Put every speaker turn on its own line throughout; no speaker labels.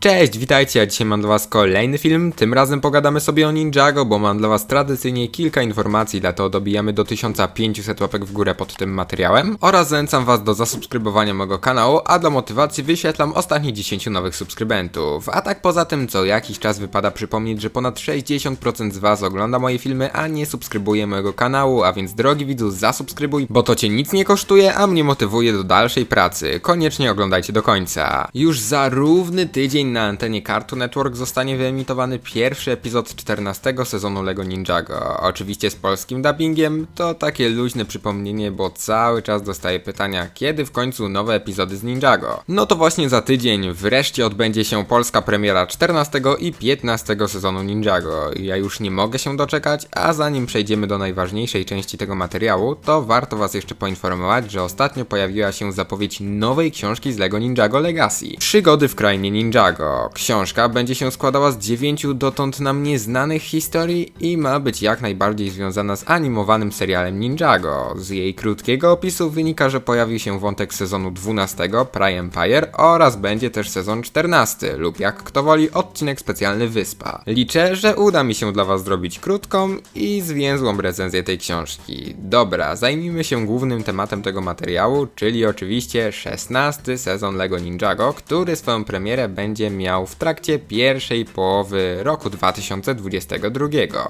Cześć, witajcie, a dzisiaj mam dla was kolejny film. Tym razem pogadamy sobie o Ninjago, bo mam dla was tradycyjnie kilka informacji, dlatego dobijamy do 1500 łapek w górę pod tym materiałem. Oraz zachęcam was do zasubskrybowania mojego kanału, a dla motywacji wyświetlam ostatnich 10 nowych subskrybentów. A tak poza tym, co jakiś czas wypada przypomnieć, że ponad 60% z was ogląda moje filmy, a nie subskrybuje mojego kanału, a więc drogi widzu, zasubskrybuj, bo to cię nic nie kosztuje, a mnie motywuje do dalszej pracy. Koniecznie oglądajcie do końca. Już za równy tydzień na antenie Cartoon Network zostanie wyemitowany pierwszy epizod 14 sezonu LEGO Ninjago. Oczywiście z polskim dubbingiem, to takie luźne przypomnienie, bo cały czas dostaję pytania, kiedy w końcu nowe epizody z Ninjago. No to właśnie za tydzień wreszcie odbędzie się polska premiera 14 i 15 sezonu Ninjago. Ja już nie mogę się doczekać, a zanim przejdziemy do najważniejszej części tego materiału, to warto was jeszcze poinformować, że ostatnio pojawiła się zapowiedź nowej książki z LEGO Ninjago Legacy. Przygody w krainie Ninjago. Książka będzie się składała z dziewięciu dotąd nam nieznanych historii i ma być jak najbardziej związana z animowanym serialem Ninjago. Z jej krótkiego opisu wynika, że pojawił się wątek sezonu 12 Prime Empire oraz będzie też sezon 14 lub jak kto woli odcinek specjalny Wyspa. Liczę, że uda mi się dla was zrobić krótką i zwięzłą recenzję tej książki. Dobra, zajmijmy się głównym tematem tego materiału, czyli oczywiście 16 sezon LEGO Ninjago, który swoją premierę będzie miał w trakcie pierwszej połowy roku 2022.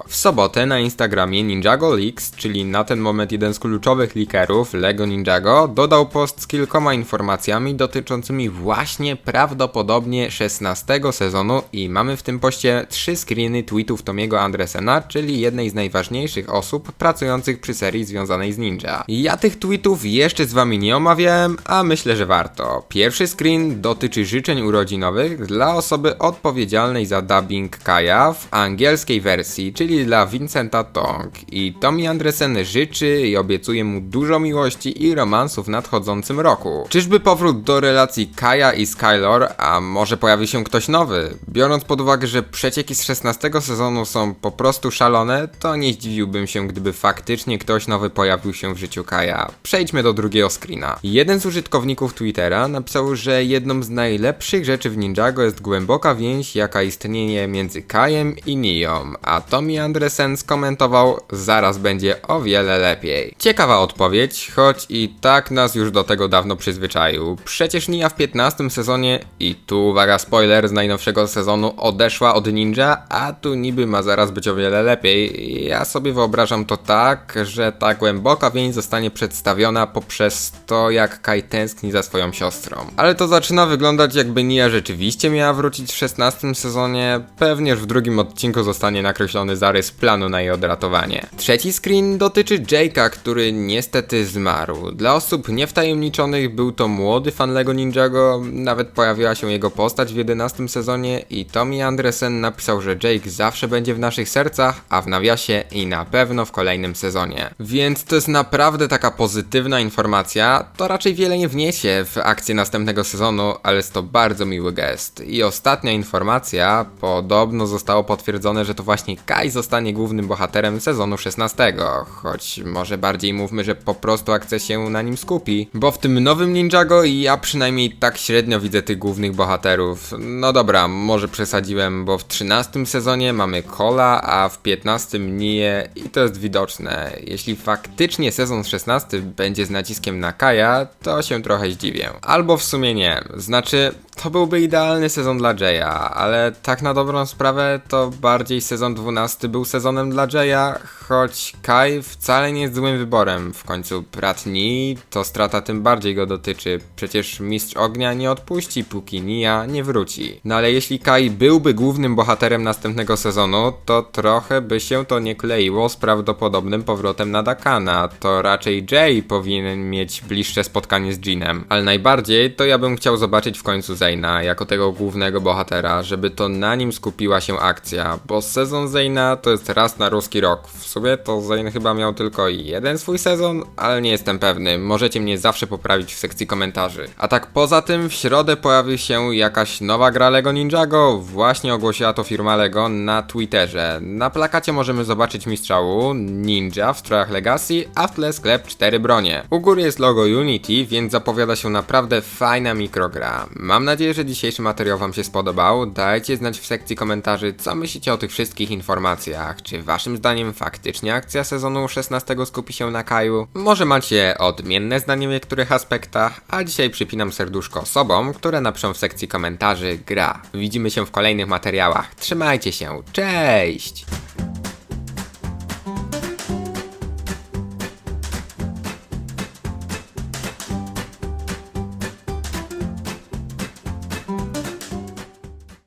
W sobotę na Instagramie Ninjago Leaks, czyli na ten moment jeden z kluczowych leakerów LEGO Ninjago, dodał post z kilkoma informacjami dotyczącymi właśnie prawdopodobnie 16 sezonu i mamy w tym poście trzy screeny tweetów Tomiego Andresena, czyli jednej z najważniejszych osób pracujących przy serii związanej z Ninja. Ja tych tweetów jeszcze z wami nie omawiałem, a myślę, że warto. Pierwszy screen dotyczy życzeń urodzinowych dla osoby odpowiedzialnej za dubbing Kaja w angielskiej wersji, czyli dla Vincenta Tong. I Tommy Andresen życzy i obiecuje mu dużo miłości i romansu w nadchodzącym roku. Czyżby powrót do relacji Kaja i Skylor, a może pojawi się ktoś nowy? Biorąc pod uwagę, że przecieki z 16 sezonu są po prostu szalone, to nie zdziwiłbym się, gdyby faktycznie ktoś nowy pojawił się w życiu Kaja. Przejdźmy do drugiego screena. Jeden z użytkowników Twittera napisał, że jedną z najlepszych rzeczy w Ninjago jest głęboka więź, jaka istnieje między Kajem i Nią, a Tommy Andresen skomentował, zaraz będzie o wiele lepiej. Ciekawa odpowiedź, choć i tak nas już do tego dawno przyzwyczaił. Przecież Nia w 15 sezonie, i tu uwaga spoiler z najnowszego sezonu, odeszła od Ninja, a tu niby ma zaraz być o wiele lepiej. Ja sobie wyobrażam to tak, że ta głęboka więź zostanie przedstawiona poprzez to, jak Kai tęskni za swoją siostrą. Ale to zaczyna wyglądać jakby Nia rzeczywiście miała wrócić w 16 sezonie, pewnie już w drugim odcinku zostanie nakreślony zarys planu na jej odratowanie. Trzeci screen dotyczy Jake'a, który niestety zmarł. Dla osób niewtajemniczonych był to młody fan Lego Ninjago, nawet pojawiła się jego postać w 11 sezonie i Tommy Andresen napisał, że Jake zawsze będzie w naszych sercach, a w nawiasie i na pewno w kolejnym sezonie. Więc to jest naprawdę taka pozytywna informacja, to raczej wiele nie wniesie w akcję następnego sezonu, ale jest to bardzo miły gest. I ostatnia informacja, podobno zostało potwierdzone, że to właśnie Kai zostanie głównym bohaterem sezonu 16, choć może bardziej mówmy, że po prostu akcja się na nim skupi, bo w tym nowym Ninjago ja przynajmniej tak średnio widzę tych głównych bohaterów. No dobra, może przesadziłem, bo w 13 sezonie mamy Kola, a w 15 Nie i to jest widoczne. Jeśli faktycznie sezon 16 będzie z naciskiem na Kaja, to się trochę zdziwię. Albo w sumie nie, znaczy to byłby idealny sezon dla Jaya, ale tak na dobrą sprawę to bardziej sezon 12 był sezonem dla Jaya, choć Kai wcale nie jest złym wyborem. W końcu brat Nii to strata tym bardziej go dotyczy. Przecież mistrz ognia nie odpuści, póki Nia nie wróci. No ale jeśli Kai byłby głównym bohaterem następnego sezonu, to trochę by się to nie kleiło z prawdopodobnym powrotem na Dakana. To raczej Jay powinien mieć bliższe spotkanie z Jeanem. Ale najbardziej to ja bym chciał zobaczyć w końcu Zayna jako tego głównego bohatera, żeby to na nim skupiła się akcja, bo sezon Zayna to jest raz na ruski rok. W sumie to Zayn chyba miał tylko jeden swój sezon, ale nie jestem pewny. Możecie mnie zawsze poprawić w sekcji komentarzy. A tak poza tym w środę pojawi się jakaś nowa gra Lego Ninjago. Właśnie ogłosiła to firma Lego na Twitterze. Na plakacie możemy zobaczyć mistrzału Ninja w strojach Legacy, a w tle sklep 4 bronie. U góry jest logo Unity, więc zapowiada się naprawdę fajna mikrogra. Mam nadzieję, że dzisiejszy materiał materiał wam się spodobał. Dajcie znać w sekcji komentarzy, co myślicie o tych wszystkich informacjach. Czy waszym zdaniem faktycznie akcja sezonu 16 skupi się na Kaju? Może macie odmienne zdanie w niektórych aspektach, a dzisiaj przypinam serduszko osobom, które napiszą w sekcji komentarzy gra. Widzimy się w kolejnych materiałach. Trzymajcie się, cześć!